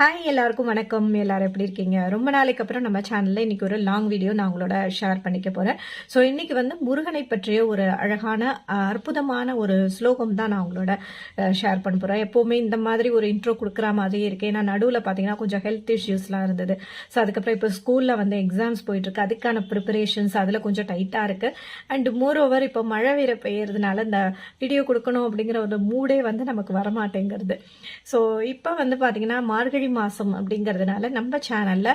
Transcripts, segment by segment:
Hi எல்லாருக்கும் வணக்கம். எல்லாரும் எப்படி இருக்கீங்க? ரொம்ப நாளைக்கு அப்புறம் நம்ம சேனல்ல இன்னைக்கு ஒரு லாங் வீடியோ நான் உங்களோட ஷேர் பண்ணிக்க போறேன். ஸோ இன்னைக்கு வந்து முருகனை பற்றிய ஒரு அழகான அற்புதமான ஒரு ஸ்லோகம் தான் நான் உங்களோட ஷேர் பண்ண போறேன். எப்பவுமே இந்த மாதிரி ஒரு இன்ட்ரோ கொடுக்குற மாதிரியே இருக்கு ஏன்னா நடுவில் பார்த்தீங்கன்னா கொஞ்சம் ஹெல்த் இஷ்யூஸ்லாம் இருந்தது. ஸோ அதுக்கப்புறம் இப்போ ஸ்கூல்ல வந்து எக்ஸாம்ஸ் போயிட்டு இருக்கு அதுக்கான ப்ரிப்பரேஷன்ஸ் அதில் கொஞ்சம் டைட்டாக இருக்கு. அண்ட் மோர் ஓவர் இப்போ மழை வேற பெய்யறதுனால இந்த வீடியோ கொடுக்கணும் அப்படிங்கிற ஒரு மூடே வந்து நமக்கு வரமாட்டேங்கிறது. ஸோ இப்போ வந்து பார்த்தீங்கன்னா மார்கழி மாதம் அப்படிங்கிறதுனால நம்ம சேனலில்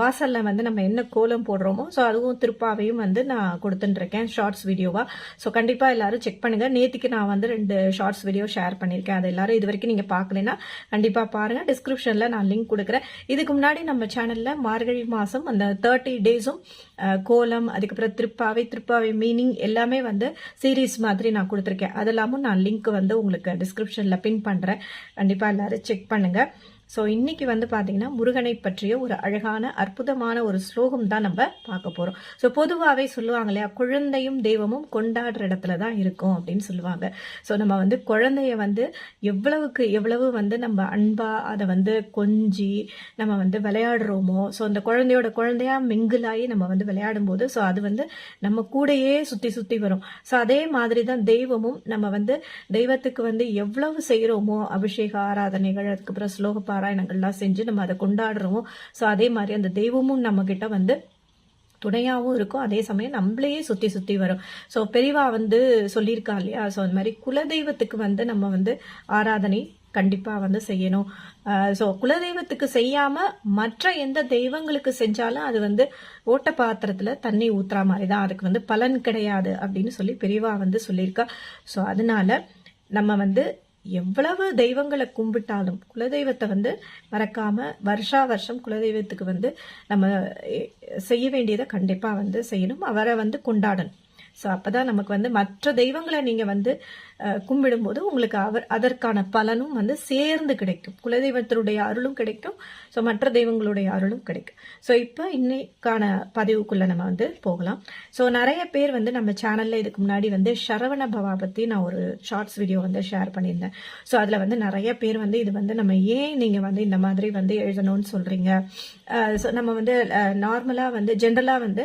வாசலில் வந்து நம்ம என்ன கோலம் போடுறோமோ ஸோ அதுவும் திருப்பாவையும் வந்து நான் கொடுத்துட்டுருக்கேன் ஷார்ட்ஸ் வீடியோவாக ஸோ கண்டிப்பாக எல்லாரும் செக் பண்ணுங்கள் நேற்றுக்கு நான் வந்து ரெண்டு ஷார்ட்ஸ் வீடியோ ஷேர் பண்ணியிருக்கேன். அது எல்லாரும் இது வரைக்கும் நீங்கள் பார்க்கலன்னா கண்டிப்பாக பாருங்கள் டிஸ்கிரிப்ஷனில் நான் லிங்க் கொடுக்குறேன். இதுக்கு முன்னாடி நம்ம சேனலில் மார்கழி மாதம் அந்த தேர்ட்டி டேஸும் கோலம் அதுக்கப்புறம் திருப்பாவை திருப்பாவை மீனிங் எல்லாமே வந்து சீரீஸ் மாதிரி நான் கொடுத்துருக்கேன். அதெல்லாமும் நான் லிங்க் வந்து உங்களுக்கு டிஸ்கிரிப்ஷனில் பின் பண்ணுறேன் கண்டிப்பாக எல்லோரும் செக் பண்ணுங்கள் ஸோ இன்னைக்கு வந்து பார்த்தீங்கன்னா முருகனை பற்றிய ஒரு அழகான அற்புதமான ஒரு ஸ்லோகம் தான் நம்ம பார்க்க போகிறோம் ஸோ பொதுவாகவே சொல்லுவாங்க இல்லையா குழந்தையும் தெய்வமும் கொண்டாடுற இடத்துல தான் இருக்கும் அப்படின்னு சொல்லுவாங்க. ஸோ நம்ம வந்து குழந்தைய வந்து எவ்வளவுக்கு எவ்வளவு வந்து நம்ம அன்பாக அதை வந்து கொஞ்சி நம்ம வந்து விளையாடுறோமோ ஸோ அந்த குழந்தையோட குழந்தையா மிங்கிளாகி நம்ம வந்து விளையாடும் போது ஸோ அது வந்து நம்ம கூடயே சுற்றி சுற்றி வரும். ஸோ அதே மாதிரி தான் தெய்வமும் நம்ம வந்து தெய்வத்துக்கு வந்து எவ்வளவு செய்கிறோமோ அபிஷேக ஆராதனைகள் அதுக்கப்புறம் ஸ்லோக பாராயணங்கள்லாம் செஞ்சு நம்ம அதை கொண்டாடுறோம். ஸோ அதே மாதிரி அந்த தெய்வமும் நம்ம கிட்ட வந்து துணையாகவும் இருக்கும். அதே சமயம் நம்மளையே சுற்றி சுற்றி வரும். ஸோ பெரிவா வந்து சொல்லியிருக்கா இல்லையா? ஸோ அந்த மாதிரி குலதெய்வத்துக்கு வந்து நம்ம வந்து ஆராதனை கண்டிப்பாக வந்து செய்யணும். ஸோ குலதெய்வத்துக்கு செய்யாமல் மற்ற எந்த தெய்வங்களுக்கு செஞ்சாலும் அது வந்து ஓட்ட பாத்திரத்தில் தண்ணி ஊற்றுற மாதிரி தான் அதுக்கு வந்து பலன் கிடையாது அப்படின்னு சொல்லி பெரிவா வந்து சொல்லியிருக்கா. ஸோ அதனால நம்ம வந்து எவ்வளவு தெய்வங்களை கும்பிட்டாலும் குலதெய்வத்தை வந்து மறக்காம வருஷா வருஷம் குலதெய்வத்துக்கு வந்து நம்ம செய்ய வேண்டியதை கண்டிப்பா வந்து செய்யணும். அவரை வந்து கொண்டாடணும். ஸோ அப்போதான் நமக்கு வந்து மற்ற தெய்வங்களை நீங்க வந்து கும்பிடும்போது உங்களுக்கு அவர் அதற்கான பலனும் வந்து சேர்ந்து கிடைக்கும். குலதெய்வத்தினுடைய அருளும் கிடைக்கும். ஸோ மற்ற தெய்வங்களுடைய அருளும் கிடைக்கும். ஸோ இப்போ இன்னைக்கான பதிவுக்குள்ளே நம்ம வந்து போகலாம். ஸோ நிறைய பேர் வந்து நம்ம சேனலில் இதுக்கு முன்னாடி வந்து சரவண பவா பற்றி நான் ஒரு ஷார்ட்ஸ் வீடியோ வந்து ஷேர் பண்ணியிருந்தேன். ஸோ அதில் வந்து நிறைய பேர் வந்து இது வந்து நம்ம ஏன் நீங்கள் வந்து இந்த மாதிரி வந்து எழுதணும்னு சொல்கிறீங்க ஸோ நம்ம வந்து நார்மலாக வந்து ஜென்ரலாக வந்து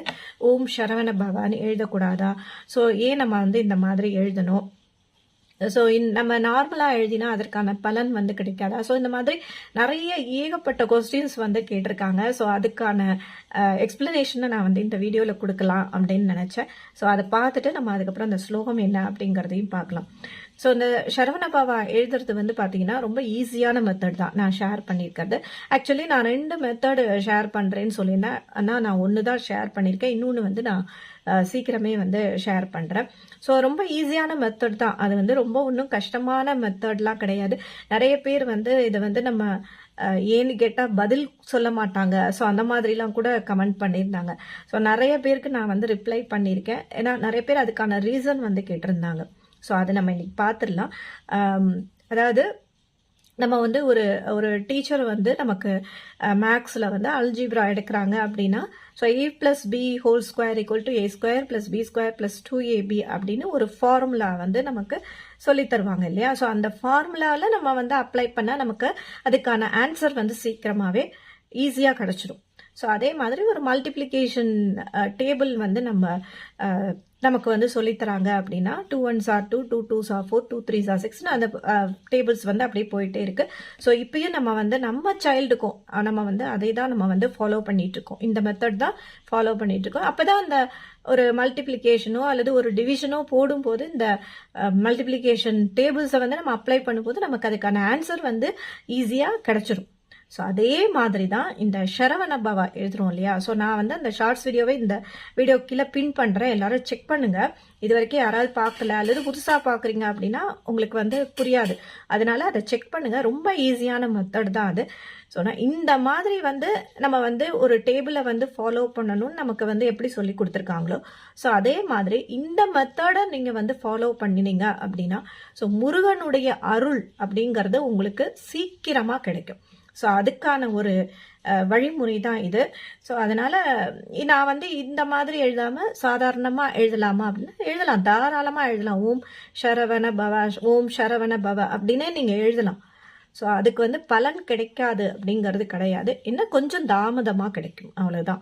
ஓம் சரவண பவான்னு எழுதக்கூடாதா? ஸோ ஏன் நம்ம வந்து இந்த மாதிரி எழுதணும்? ஸோ நம்ம நார்மலாக எழுதினா அதற்கான பலன் வந்து கிடைக்காதா? ஸோ இந்த மாதிரி நிறைய ஏகப்பட்ட கொஸ்டின்ஸ் வந்து கேட்டிருக்காங்க. ஸோ அதுக்கான எக்ஸ்பிளனேஷனை நான் வந்து இந்த வீடியோவில் கொடுக்கலாம் அப்படின்னு நினச்சேன். ஸோ அதை பார்த்துட்டு நம்ம அதுக்கப்புறம் அந்த ஸ்லோகம் என்ன அப்படிங்கிறதையும் பார்க்கலாம். ஸோ இந்த சரவண பாவா எழுதுறது வந்து பார்த்தீங்கன்னா ரொம்ப ஈஸியான மெத்தட் தான். நான் ஷேர் பண்ணியிருக்கிறது. ஆக்சுவலி நான் ரெண்டு மெத்தடு ஷேர் பண்ணுறேன்னு சொல்லியிருந்தேன். ஆனால் நான் ஒன்று தான் ஷேர் பண்ணியிருக்கேன். இன்னொன்று வந்து நான் சீக்கிரமே வந்து ஷேர் பண்ணுறேன் ஸோ ரொம்ப ஈஸியான மெத்தட் தான். அது வந்து ரொம்ப ஒன்றும் கஷ்டமான மெத்தட்லாம் கிடையாது. நிறைய பேர் வந்து இதை வந்து நம்ம ஏன்னு கேட்டால் பதில் சொல்ல மாட்டாங்க. ஸோ அந்த மாதிரிலாம் கூட கமெண்ட் பண்ணியிருந்தாங்க. ஸோ நிறைய பேருக்கு நான் வந்து ரிப்ளை பண்ணியிருக்கேன். ஏன்னா நிறைய பேர் அதுக்கான ரீசன் வந்து கேட்டிருந்தாங்க. ஸோ அதை நம்ம இன்னைக்கு பார்த்துடலாம் அதாவது நம்ம வந்து ஒரு ஒரு டீச்சர் வந்து நமக்கு மேக்ஸில் வந்து அல்ஜிப்ரா எடுக்கிறாங்க அப்படின்னா so A plus B whole square equal to A square plus B square plus two AB அப்படின்னு ஒரு ஃபார்முலா வந்து நமக்கு சொல்லி தருவாங்க இல்லையா? ஸோ அந்த ஃபார்முலாவில் நம்ம வந்து அப்ளை பண்ணால் நமக்கு அதுக்கான ஆன்சர் வந்து சீக்கிரமாகவே ஈஸியாக கிடச்சிடும் ஸோ அதே மாதிரி ஒரு மல்டிப்ளிகேஷன் டேபிள் வந்து நம்ம நமக்கு வந்து சொல்லித்தராங்க அப்படின்னா two ones are two two twos are four two threes are சிக்ஸ்னு அந்த டேபிள்ஸ் வந்து அப்படியே போயிட்டே இருக்கு. ஸோ இப்பயும் நம்ம வந்து நம்ம சைல்டுக்கும் நம்ம வந்து அதே தான் நம்ம வந்து ஃபாலோ பண்ணிட்டு இருக்கோம். இந்த மெத்தட் தான் ஃபாலோ பண்ணிட்டு இருக்கோம். அப்போதான் அந்த ஒரு மல்டிப்ளிகேஷனோ அல்லது ஒரு டிவிஷனோ போடும்போது இந்த மல்டிப்ளிகேஷன் டேபிள்ஸை வந்து நம்ம அப்ளை பண்ணும்போது நமக்கு அதுக்கான ஆன்சர் வந்து ஈஸியாக கிடச்சிரும். ஸோ அதே மாதிரி தான் இந்த சரவண பவா எழுதுறோம் இல்லையா? ஸோ நான் வந்து அந்த ஷார்ட்ஸ் வீடியோவை இந்த வீடியோ கீழே பின் பண்ணுறேன் எல்லாரும் செக் பண்ணுங்கள் இது வரைக்கும் யாராவது பார்க்கல அல்லது புதுசாக பார்க்குறீங்க அப்படின்னா உங்களுக்கு வந்து புரியாது. அதனால அதை செக் பண்ணுங்கள் ரொம்ப ஈஸியான மெத்தட் தான் அது. ஸோ நான் இந்த மாதிரி வந்து நம்ம வந்து ஒரு டேபிளை வந்து ஃபாலோ பண்ணணும்னு நமக்கு வந்து எப்படி சொல்லி கொடுத்துருக்காங்களோ ஸோ அதே மாதிரி இந்த மெத்தடை நீங்கள் வந்து ஃபாலோ பண்ணினீங்க அப்படின்னா ஸோ முருகனுடைய அருள் அப்படிங்கிறது உங்களுக்கு சீக்கிரமாக கிடைக்கும். ஸோ அதுக்கான ஒரு வழிமுறை தான் இது. ஸோ அதனால் நான் வந்து இந்த மாதிரி எழுதாமல் சாதாரணமாக எழுதலாமா அப்படின்னா எழுதலாம். தாராளமாக எழுதலாம். ஓம் சரவண பவ ஓம் ஷரவண பவ அப்படின்னே நீங்கள் எழுதலாம். ஸோ அதுக்கு வந்து பலன் கிடைக்காது அப்படிங்கிறது கிடையாது. இன்னும் கொஞ்சம் தாமதமாக கிடைக்கும். அவ்வளோதான்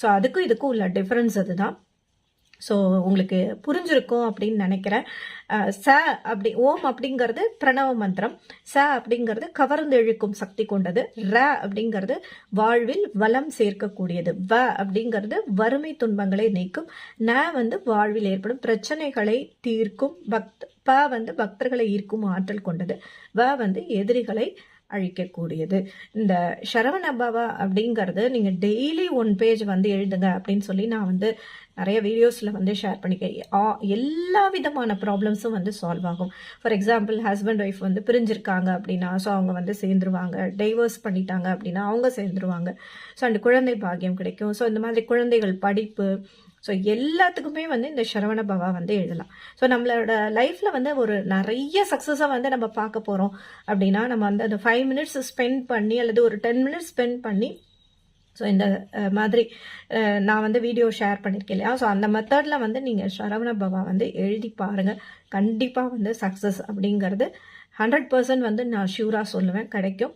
ஸோ அதுக்கும் இதுக்கும் உள்ள டிஃப்ரென்ஸ் அதுதான். ஸோ உங்களுக்கு புரிஞ்சிருக்கும் அப்படின்னு நினைக்கிறேன். ச அப்படி ஓம் அப்படிங்கிறது பிரணவ மந்திரம். ச அப்படிங்கிறது கவர்ந்து இழுக்கும் சக்தி கொண்டது. ர அப்படிங்கிறது வாழ்வில் வளம் சேர்க்கக்கூடியது. வ அப்படிங்கிறது வறுமை துன்பங்களை நீக்கும். ந வந்து வாழ்வில் ஏற்படும் பிரச்சனைகளை தீர்க்கும். பக்த் ப வந்து பக்தர்களை ஈர்க்கும் ஆற்றல் கொண்டது. வ வந்து எதிரிகளை அழிக்கக்கூடியது. இந்த சரவண பவா அப்படிங்கிறது நீங்கள் டெய்லி ஒன் பேஜ் வந்து எழுதுங்க அப்படின்னு சொல்லி நான் வந்து நிறைய வீடியோஸில் வந்து ஷேர் பண்ணிக்கிறேன். ஆ- எல்லா விதமான ப்ராப்ளம்ஸும் வந்து சால்வ் ஆகும். ஃபார் எக்ஸாம்பிள் ஹஸ்பண்ட் ஒய்ஃப் வந்து பிரிஞ்சிருக்காங்க அப்படின்னா ஸோ அவங்க வந்து சேர்ந்துருவாங்க. டைவர்ஸ் பண்ணிட்டாங்க அப்படின்னா அவங்க சேர்ந்துருவாங்க. ஸோ அந்த குழந்தை பாக்கியம் கிடைக்கும். ஸோ இந்த மாதிரி குழந்தைகள் படிப்பு ஸோ எல்லாத்துக்குமே வந்து இந்த சரவண பவா வந்து எழுதலாம். ஸோ நம்மளோட லைஃப்பில் வந்து ஒரு நிறைய சக்ஸஸாக வந்து நம்ம பார்க்க போகிறோம் அப்படின்னா நம்ம வந்து அந்த ஃபைவ் மினிட்ஸ் ஸ்பெண்ட் பண்ணி அல்லது ஒரு டென் மினிட்ஸ் ஸ்பெண்ட் பண்ணி ஸோ இந்த மாதிரி நான் வந்து வீடியோ ஷேர் பண்ணியிருக்கேன் இல்லையா? ஸோ அந்த மெத்தடில் வந்து நீங்கள் சரவண பவா வந்து எழுதி பாருங்கள் கண்டிப்பாக வந்து சக்ஸஸ் அப்படிங்கிறது ஹண்ட்ரட் பர்சன்ட் வந்து நான் ஷூராக சொல்லுவேன். கிடைக்கும்.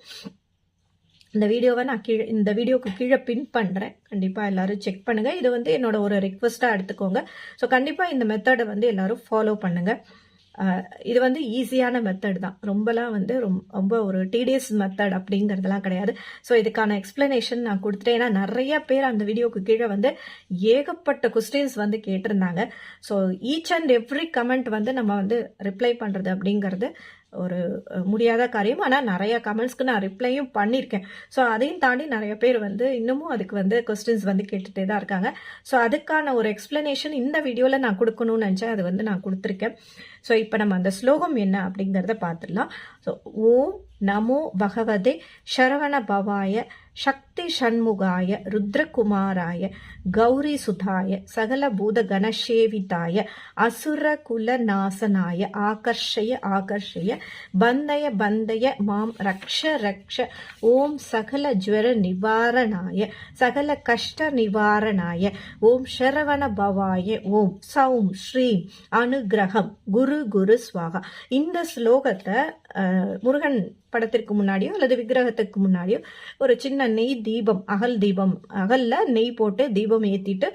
இந்த வீடியோவை நான் கீழே இந்த வீடியோக்கு கீழே பின் பண்ணுறேன் கண்டிப்பாக எல்லாரும் செக் பண்ணுங்கள் இது வந்து என்னோட ஒரு ரெக்வஸ்ட்டாக எடுத்துக்கோங்க. ஸோ கண்டிப்பாக இந்த மெத்தடை வந்து எல்லோரும் ஃபாலோ பண்ணுங்கள் இது வந்து ஈஸியான மெத்தட் தான். ரொம்பலாம் வந்து ரொம்ப ரொம்ப ஒரு டீடியஸ் மெத்தட் அப்படிங்கிறதுலாம் கிடையாது. ஸோ இதுக்கான எக்ஸ்பிளனேஷன் நான் கொடுத்துட்டேன். ஏன்னா நிறைய பேர் அந்த வீடியோக்கு கீழே வந்து ஏகப்பட்ட கொஸ்டின்ஸ் வந்து கேட்டிருந்தாங்க. So each and every comment வந்து நம்ம வந்து ரிப்ளை பண்ணுறது அப்படிங்கிறது ஒரு முடியாத காரியம். ஆனால் நிறைய கமெண்ட்ஸ்க்கு நான் ரிப்ளையும் பண்ணியிருக்கேன் ஸோ அதையும் தாண்டி நிறைய பேர் வந்து இன்னமும் அதுக்கு வந்து கொஸ்டின்ஸ் வந்து கேட்டுகிட்டே தான் இருக்காங்க. ஸோ அதுக்கான ஒரு எக்ஸ்பிளனேஷன் இந்த வீடியோவில் நான் கொடுக்கணும்னு நினச்சேன். அது வந்து நான் கொடுத்துருக்கேன். ஸோ இப்போ நம்ம அந்த ஸ்லோகம் என்ன அப்படிங்கிறத பார்த்துடலாம். ஸோ ஓம் நமோ பகவதே சரவண பவாய சக்தி ஷண்முகாய ருத்ரகுமாராய கௌரி சுதாய சகல பூத கணசேவிதாய அசுர குல நாசனாய ஆகர்ஷய ஆகர்ஷய பந்தய பந்தய மாம் ரக்ஷ ரக்ஷ ஓம் சகல ஜுவர நிவாரணாய சகல கஷ்ட நிவாரணாய ஓம் ஷரவண பவாய ஓம் சௌம் ஸ்ரீம் அனுகிரகம் குரு குரு ஸ்வாகா. இந்த ஸ்லோகத்தை முருகன் படத்திற்கு முன்னாடியோ அல்லது விக்கிரகத்துக்கு முன்னாடியோ ஒரு சின்ன நெய் தீபம் அகல் தீபம். அகல்ல நெய் போட்டு தீபம் ஏத்திட்டு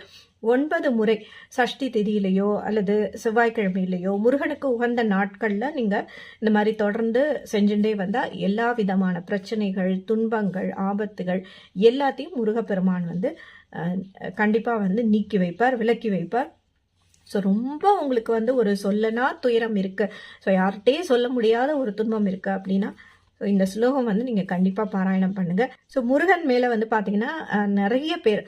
ஒன்பது முறை சஷ்டி திதியிலையோ அல்லது செவ்வாய்க்கிழமையிலையோ முருகனுக்கு உகந்த நாட்கள்ல நீங்க இந்த மாதிரி தொடர்ந்து செஞ்சுட்டே வந்தா எல்லா விதமான பிரச்சனைகள் துன்பங்கள் ஆபத்துகள் எல்லாத்தையும் முருகப்பெருமான் வந்து கண்டிப்பாக கண்டிப்பா வந்து நீக்கி வைப்பார் விலக்கி வைப்பார். ஸோ ரொம்ப உங்களுக்கு வந்து ஒரு சொல்லனா துயரம் இருக்கு. ஸோ யார்கிட்டயே சொல்ல முடியாத ஒரு துன்பம் இருக்கு அப்படின்னா ஸோ இந்த ஸ்லோகம் வந்து நீங்கள் கண்டிப்பாக பாராயணம் பண்ணுங்க. ஸோ முருகன் மேலே வந்து பார்த்தீங்கன்னா நிறைய பேர்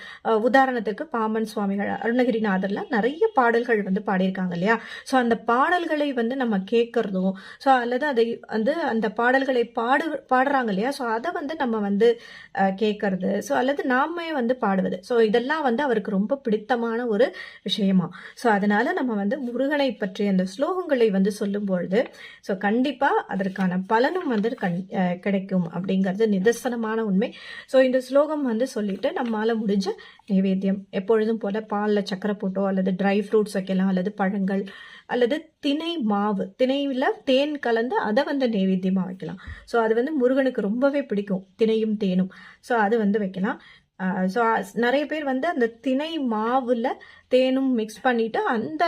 உதாரணத்துக்கு பாம்பன் சுவாமிகள் அருணகிரிநாதர்லாம் நிறைய பாடல்கள் வந்து பாடியிருக்காங்க இல்லையா? ஸோ அந்த பாடல்களை வந்து நம்ம கேட்கறதும் ஸோ அல்லது அதை வந்து அந்த பாடல்களை பாடு பாடுறாங்க இல்லையா? ஸோ அதை வந்து நம்ம வந்து கேட்கறது ஸோ அல்லது நாமே வந்து பாடுவது. ஸோ இதெல்லாம் வந்து அவருக்கு ரொம்ப பிடித்தமான ஒரு விஷயமா. ஸோ அதனால நம்ம வந்து முருகனை பற்றிய அந்த ஸ்லோகங்களை வந்து சொல்லும் பொழுது ஸோ கண்டிப்பாக அதற்கான பலனும் வந்து கண் கிடைக்கும் அப்படிங்கிறது நிதர்சனமான உண்மை. ஸோ இந்த ஸ்லோகம் வந்து சொல்லிட்டு நம்மால முடிஞ்ச நைவேத்தியம் எப்பொழுதும் போல பாலில் சக்கரை போட்டோ அல்லது ட்ரை ஃப்ரூட்ஸ் வைக்கலாம் அல்லது பழங்கள் அல்லது திணை மாவு திணையில் தேன் கலந்து அதை வந்து நைவேத்தியமாக வைக்கலாம். ஸோ அது வந்து முருகனுக்கு ரொம்பவே பிடிக்கும். திணையும் தேனும். ஸோ அது வந்து வைக்கலாம். ஸோ நிறைய பேர் வந்து அந்த திணை மாவில் தேனும் மிக்ஸ் பண்ணிவிட்டு அந்த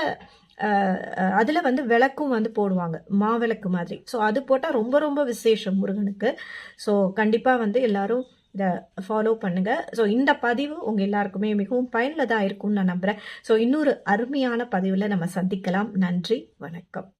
அதில் வந்து விளக்கும் வந்து போடுவாங்க. மாவிளக்கு மாதிரி. ஸோ அது போட்டால் ரொம்ப ரொம்ப விசேஷம் முருகனுக்கு. ஸோ கண்டிப்பாக வந்து எல்லாரும் இதை ஃபாலோ பண்ணுங்கள் ஸோ இந்த பதிவு உங்கள் எல்லாருக்குமே மிகவும் பயனுள்ளதாக இருக்கும்னு நான் நம்புகிறேன் ஸோ இன்னொரு அருமையான பதிவில் நம்ம சந்திக்கலாம். நன்றி வணக்கம்.